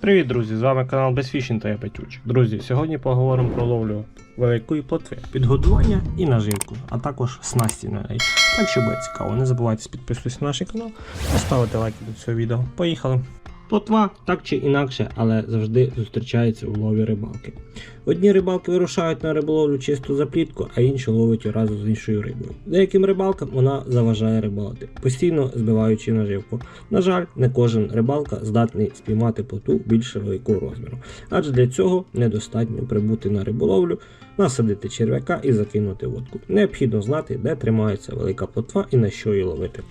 Привіт, друзі! З вами канал Безфішін та я Петючик. Друзі, сьогодні поговоримо про ловлю великої плотви, підгодування і наживку, а також снасті на неї. Так що буде цікаво, не забувайте підписуватися на наш канал та ставити лайки до цього відео. Поїхали! Плотва так чи інакше, але завжди зустрічається у лові рибалки. Одні рибалки вирушають на риболовлю чисто за плітку, а інші ловлять разом з іншою рибою. Деяким рибалкам вона заважає рибалити, постійно збиваючи наживку. На жаль, не кожен рибалка здатний спіймати плотву більше великого розміру, адже для цього недостатньо прибути на риболовлю, насадити черв'яка і закинути водку. Необхідно знати, де тримається велика плотва і на що її ловити.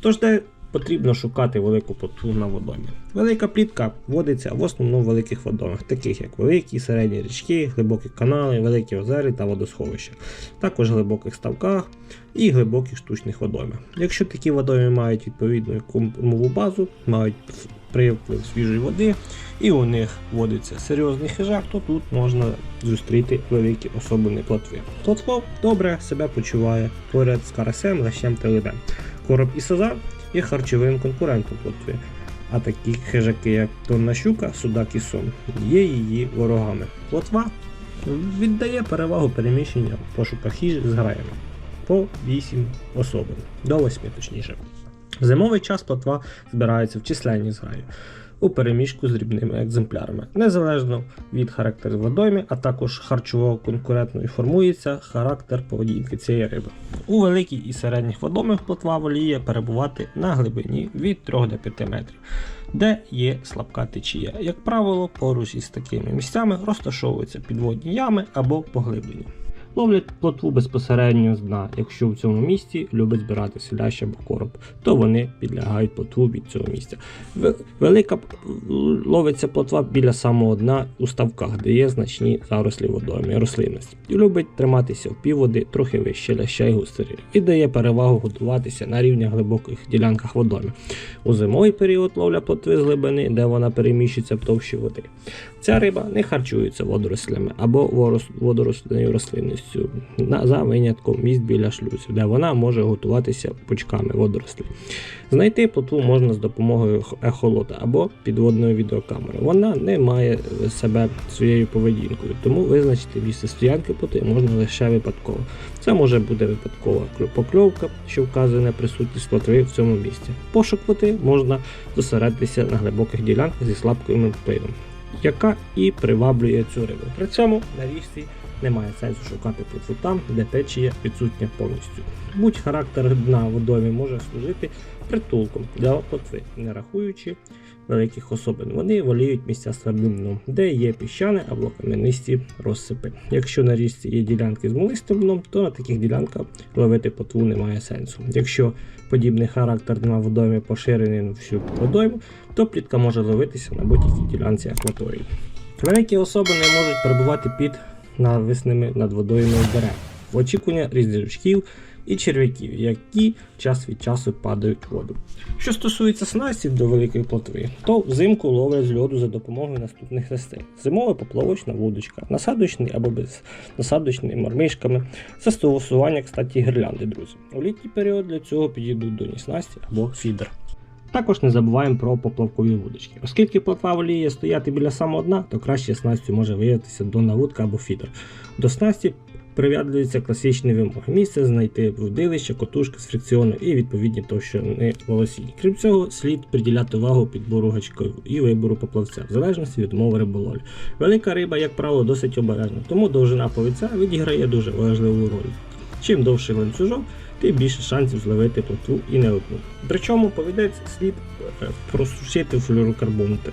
Тож де потрібно шукати велику плотву на водомі. Велика плітка водиться в основному в великих водомах, таких як великі, середні річки, глибокі канали, великі озери та водосховища, також глибоких ставках і глибоких штучних водоймах. Якщо такі водойми мають відповідну кормову базу, мають привплив свіжої води, і у них водиться серйозний хижак, то тут можна зустріти великі особини плотви. Плотво добре себе почуває поряд з карасем, лещем та лебем. Короб і сазан є харчовим конкурентом плотви. А такі хижаки, як тонна щука, судак і сом, є її ворогами. Плотва віддає перевагу переміщення в пошуках їжі з граями по 8 особин, до 8 точніше. В зимовий час плотва збирається в численні зграї у переміжку з дрібними екземплярами. Незалежно від характеру водойми, а також харчового конкурентної формується характер поведінки цієї риби. У великій і середніх водоймах плотва воліє перебувати на глибині від 3 до 5 метрів, де є слабка течія. Як правило, поруч із такими місцями розташовуються підводні ями або поглиблення. Ловлять плотву безпосередньо з дна. Якщо в цьому місці любить збирати селящ або короб, то вони підлягають плотву від цього місця. Велика ловиться плотва біля самого дна у ставках, де є значні зарослі водойми, рослинності. І любить триматися в півводи трохи вище ляща й густирі. І дає перевагу годуватися на рівнях глибоких ділянках водойми. У зимовий період ловля плотви з глибини, де вона переміщується в товщі води. Ця риба не харчується водорослями або водорослинною рослинністю, за винятком місць біля шлюзів, де вона може готуватися пучками водорослів. Знайти плотву можна з допомогою ехолота або підводної відеокамери. Вона не має себе своєю поведінкою, тому визначити місце стоянки плотви можна лише випадково. Це може бути випадкова покльовка, що вказує на присутність плотви в цьому місці. Пошук плоти можна зосередитися на глибоких ділянках зі слабким впливом яка і приваблює цю рибу. При цьому на річці немає сенсу шукати плотву там, де течія відсутня повністю. Будь характер дна водойми може служити притулком для плотви, не рахуючи великих особин. Вони воліють місця з де є піщане або кам'янисті розсипи. Якщо на річці є ділянки з мулистим дном, то на таких ділянках ловити плотву немає сенсу. Якщо подібний характер дна водойми поширений на всю водойму, то плітка може ловитися на будь-якій ділянці акваторії. Великі особини можуть перебувати під нависними над водою дерев в очікування різджачків і черв'яків, які час від часу падають в воду. Що стосується снастів до великої плотви, то взимку ловлять з льоду за допомогою наступних растей: зимова поплавочна вудочка, насадочний або без насадочний мормишками, застосування, кстати, гірлянди, друзі. У літній період для цього підійдуть доні снасті або фідер. Також не забуваємо про поплавкові вудочки. Оскільки плотва воліє стояти біля самого дна, то краще снастю може виявитися донна вудка або фідер. До снасті прив'язуються класичні вимоги. Місце знайти вудилище, котушка з фрикціону і відповідні товщини волосінь. Крім цього, слід приділяти увагу підбору гачків і вибору поплавця, в залежності від мови риболовлі. Велика риба, як правило, досить обережна, тому довжина повідця відіграє дуже важливу роль. Чим довший ланцюжок, тим більше шансів зловити плотву і не одну. Причому повідець слід е, просушити в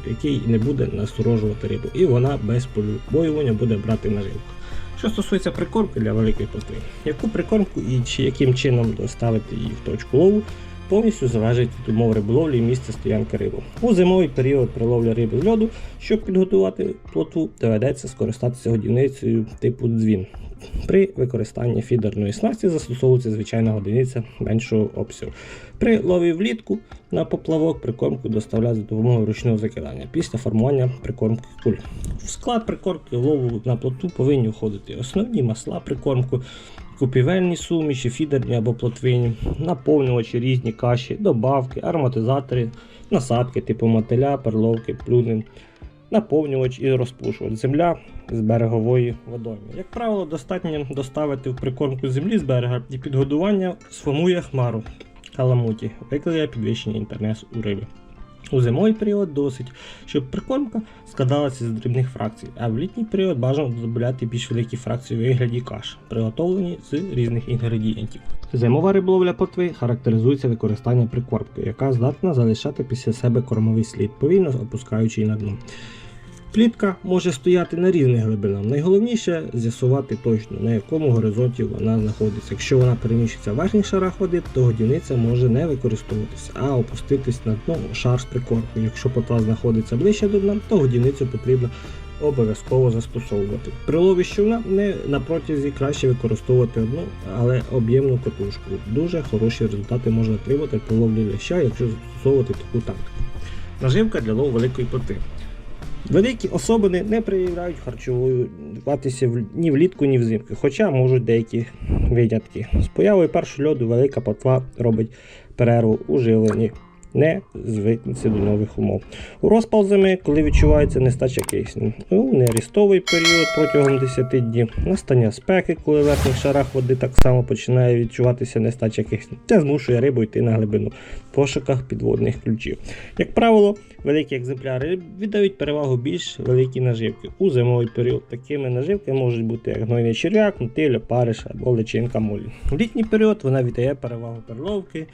який не буде насторожувати рибу, і вона без побоювання буде брати наживку. Що стосується прикормки для великої плотви, яку прикормку і чи яким чином доставити її в точку лову, повністю залежить від умов риболовлі і місця стоянки риби. У зимовий період при ловлі риби з льоду, щоб підготувати плотву, доведеться скористатися годівницею типу дзвін. При використанні фідерної снасті застосовується звичайна годиниця меншого обсягу. При лові влітку на поплавок прикормку доставляють за допомогою ручного закидання після формування прикормки куль. В склад прикормки лову на плоту повинні входити основні масла прикормку, купівельні суміші, фідерні або плотвині, наповнювачі, різні каші, добавки, ароматизатори, насадки типу мотиля, перловки, плюнин, наповнювач і розпушувач, земля з берегової водойми. Як правило, достатньо доставити в прикормку землі з берега і підгодування сформує хмару каламуті, викликає підвищення інтернесу у риби. У зимовий період досить, щоб прикормка складалася з дрібних фракцій, а в літній період бажано додати більш великі фракції у вигляді каш, приготовлені з різних інгредієнтів. Зимова риболовля плотви характеризується використанням прикормки, яка здатна залишати після себе кормовий слід, повільно опускаючи на дно. Плітка може стояти на різних глибинах. Найголовніше з'ясувати точно, на якому горизонті вона знаходиться. Якщо вона переміщується в верхніх шарах води, то годівниця може не використовуватися, а опуститись на дно шар з прикормкою. Якщо плотва знаходиться ближче до дна, то годівницю потрібно обов'язково застосовувати. При лові щовна не на протязі краще використовувати одну, але об'ємну катушку. Дуже хороші результати можна отримати при ловлі ляща, якщо застосовувати таку тактику. Наживка для лову великої плоти. Великі особини не проявляють харчуватися ні влітку, ні взимку, хоча можуть деякі винятки. З появою першого льоду велика потва робить перерву у живленні, не звикнеться до нових умов. У розпал зими, коли відчувається нестача кисню, у нерістовий період протягом 10 днів, настання спеки, коли в верхніх шарах води так само починає відчуватися нестача кисню. Це змушує рибу йти на глибину в пошуках підводних ключів. Як правило, великі екземпляри віддають перевагу більш великі наживки. У зимовий період такими наживки можуть бути як гнойний черв'як, мотиля, париш або личинка молі. В літній період вона віддає перевагу перловки,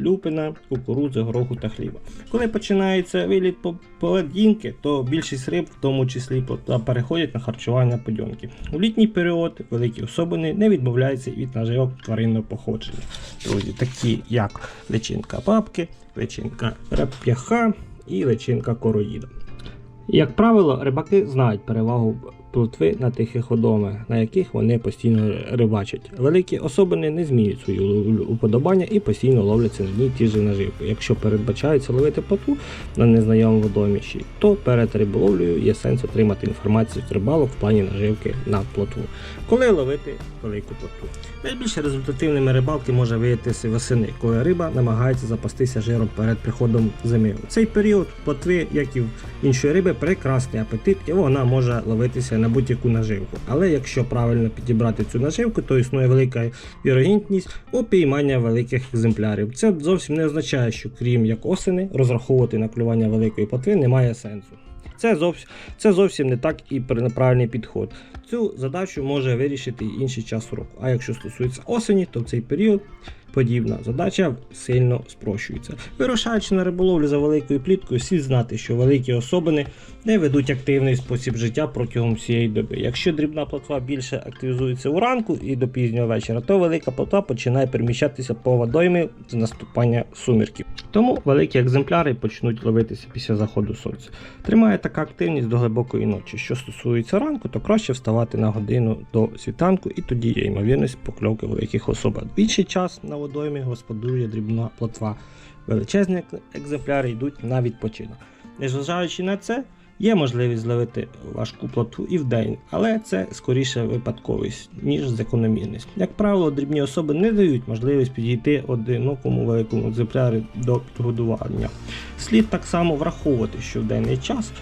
люпина, кукурудзи, гороху та хліба. Коли починається виліт поведінки, то більшість риб, в тому числі переходять на харчування подьомки. У літній період великі особини не відмовляються від наживок тваринного походження. Друзі, такі як личинка бабки, личинка реп'яха і личинка короїда. Як правило, рибаки знають перевагу плотви на тихих водомах, на яких вони постійно рибачать. Великі особини не змінюють свої уподобання і постійно ловляться на одній ті ж наживки. Якщо передбачається ловити плотву на незнайомому водоміші, то перед риболовлею є сенс отримати інформацію з рибалок в плані наживки на плотву. Коли ловити велику плотву? Найбільш результативними рибалки може виявитися восени, коли риба намагається запастися жиром перед приходом зими. У цей період плотви, як і в іншої риби, прекрасний апетит, і вона може ловитися на будь-яку наживку. Але якщо правильно підібрати цю наживку, то існує велика вірогідність упіймання великих екземплярів. Це зовсім не означає, що крім як осени, розраховувати на клювання великої плотви немає сенсу. Це зовсім, це зовсім не так і правильний підход. Цю задачу може вирішити і інший час року. А якщо стосується осені, то в цей період подібна задача сильно спрощується. Вирушаючи на риболовлю за великою пліткою, слід знати, що великі особини не ведуть активний спосіб життя протягом всієї доби. Якщо дрібна плотва більше активізується уранку і до пізнього вечора, то велика плотва починає переміщатися по водоймі з наступання сумірків. Тому великі екземпляри почнуть ловитися після заходу сонця. Тримає така активність до глибокої ночі. Що стосується ранку, то краще вставати на годину до світанку, і тоді є ймовірність покльовки великих особин. В інший час на водоймі господарює дрібна плотва. Величезні екземпляри йдуть на відпочинок. Незважаючи на це, є можливість зловити важку плотву і вдень, але це скоріше випадковість, ніж закономірність. Як правило, дрібні особи не дають можливість підійти одинокому великому екземплярі до підгодування. Слід так само враховувати, що в денний час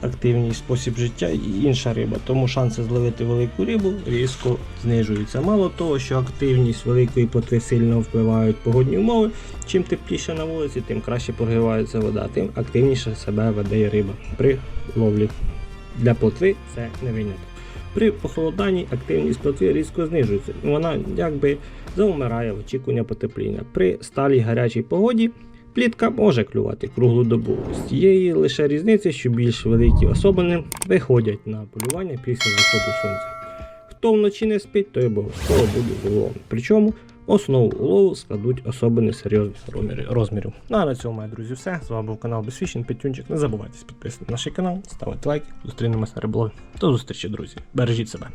активний спосіб життя і інша риба, тому шанси зловити велику рибу різко знижуються. Мало того, що активність великої плотви сильно впливають погодні умови. Чим тепліше на вулиці, тим краще прогрівається вода, тим активніше себе веде риба при ловлі. Для плотви це не виняток. При похолоданні активність плотви різко знижується, вона якби завмирає в очікування потепління. При сталій гарячій погоді плітка може клювати круглу добу. З тієї лише різниці, що більш великі особини виходять на полювання після заходу сонця. Хто вночі не спить, той обов'язково буде зловом. Причому основу улову складуть особини серйозних розмірів-. Ну а на цьому, мої друзі, все. З вами був канал Безфішін Петюнчик. Не забувайте підписувати на наш канал, ставити лайки. Зустрінемося на риболові. До зустрічі, друзі. Бережіть себе.